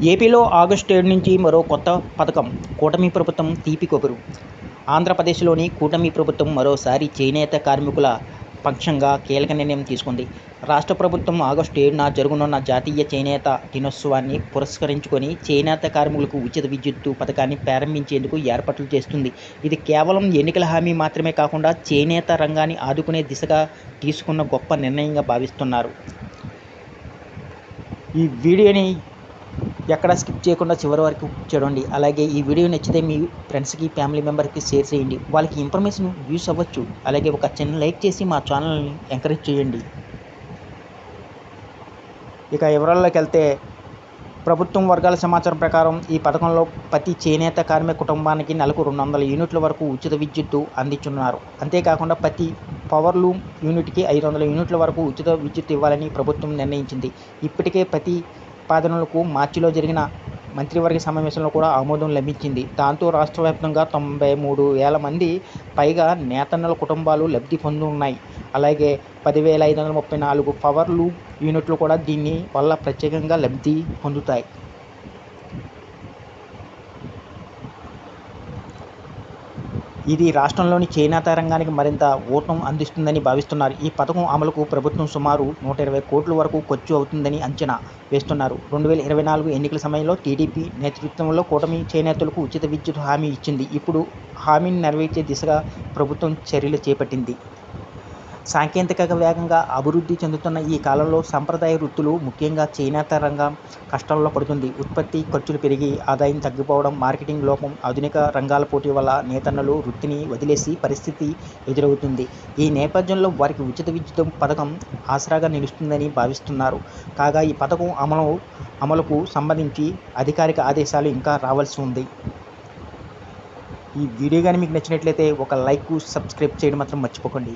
ఏపీలో ఆగస్టు ఏడు నుంచి మరో కొత్త పథకం కూటమి ప్రభుత్వం తీపి కొబురు ఆంధ్రప్రదేశ్లోని కూటమి ప్రభుత్వం మరోసారి చేనేత కార్మికుల పక్షంగా కీలక నిర్ణయం తీసుకుంది. రాష్ట్ర ప్రభుత్వం ఆగస్టు ఏడున జరగనున్న జాతీయ చేనేత దినోత్సవాన్ని పురస్కరించుకొని చేనేత కార్మికులకు ఉచిత విద్యుత్తు పథకాన్ని ప్రారంభించేందుకు ఏర్పాట్లు చేస్తుంది. ఇది కేవలం ఎన్నికల హామీ మాత్రమే కాకుండా చేనేత రంగాన్ని ఆదుకునే దిశగా తీసుకున్న గొప్ప నిర్ణయంగా భావిస్తున్నారు. ఈ వీడియోని ఎక్కడ స్కిప్ చేయకుండా చివరి వరకు చూడండి. అలాగే ఈ వీడియో నచ్చితే మీ ఫ్రెండ్స్కి ఫ్యామిలీ మెంబర్కి షేర్ చేయండి. వాళ్ళకి ఇన్ఫర్మేషన్ యూస్ అవ్వచ్చు. అలాగే ఒక చిన్న లైక్ చేసి మా ఛానల్ని ఎంకరేజ్ చేయండి. ఇక వివరాల్లోకి వెళ్తే ప్రభుత్వం వర్గాల సమాచారం ప్రకారం ఈ పథకంలో ప్రతి చేనేత కార్మిక కుటుంబానికి నెలకు రెండు వందల యూనిట్ల వరకు ఉచిత విద్యుత్తు అందించున్నారు. అంతేకాకుండా ప్రతి పవర్ లూమ్ యూనిట్కి ఐదు వందల యూనిట్ల వరకు ఉచిత విద్యుత్ ఇవ్వాలని ప్రభుత్వం నిర్ణయించింది. ఇప్పటికే ప్రతి ప్రతిపాదనలకు మార్చిలో జరిగిన మంత్రివర్గ సమావేశంలో కూడా ఆమోదం లభించింది. దాంతో రాష్ట్ర వ్యాప్తంగా తొంభై మూడు వేల మంది పైగా నేతన్నల కుటుంబాలు లబ్ధి పొందున్నాయి. అలాగే పదివేల ఐదు వందల ముప్పై నాలుగు పవర్ యూనిట్లు కూడా దీని వల్ల ప్రత్యేకంగా లబ్ధి పొందుతాయి. ఇది రాష్ట్రంలోని చేనేత రంగానికి మరింత ఊతం అందిస్తుందని భావిస్తున్నారు. ఈ పథకం అమలుకు ప్రభుత్వం సుమారు నూట ఇరవై కోట్ల వరకు ఖర్చు అవుతుందని అంచనా వేస్తున్నారు. రెండు వేల ఇరవై నాలుగు ఎన్నికల సమయంలో టీడీపీ నేతృత్వంలో కూటమి చేనేతలకు ఉచిత విద్యుత్ హామీ ఇచ్చింది. ఇప్పుడు హామీని నెరవేర్చే దిశగా ప్రభుత్వం చర్యలు చేపట్టింది. సాంకేతిక వేగంగా అభివృద్ధి చెందుతున్న ఈ కాలంలో సాంప్రదాయ వృత్తులు ముఖ్యంగా చేనేత రంగం కష్టాల్లో పడుతుంది. ఉత్పత్తి ఖర్చులు పెరిగి ఆదాయం తగ్గిపోవడం మార్కెటింగ్ లోపం ఆధునిక రంగాల పోటీ వల్ల నేతన్నలు వృత్తిని వదిలేసి పరిస్థితి ఎదురవుతుంది. ఈ నేపథ్యంలో వారికి ఉచిత విద్యుత్ పథకం ఆసరాగా నిలుస్తుందని భావిస్తున్నారు. కాగా ఈ పథకం అమలు అమలుకు సంబంధించి అధికారిక ఆదేశాలు ఇంకా రావాల్సి ఉంది. ఈ వీడియో కానీ మీకు నచ్చినట్లయితే ఒక లైక్ సబ్స్క్రైబ్ చేయడం మాత్రం మర్చిపోకండి.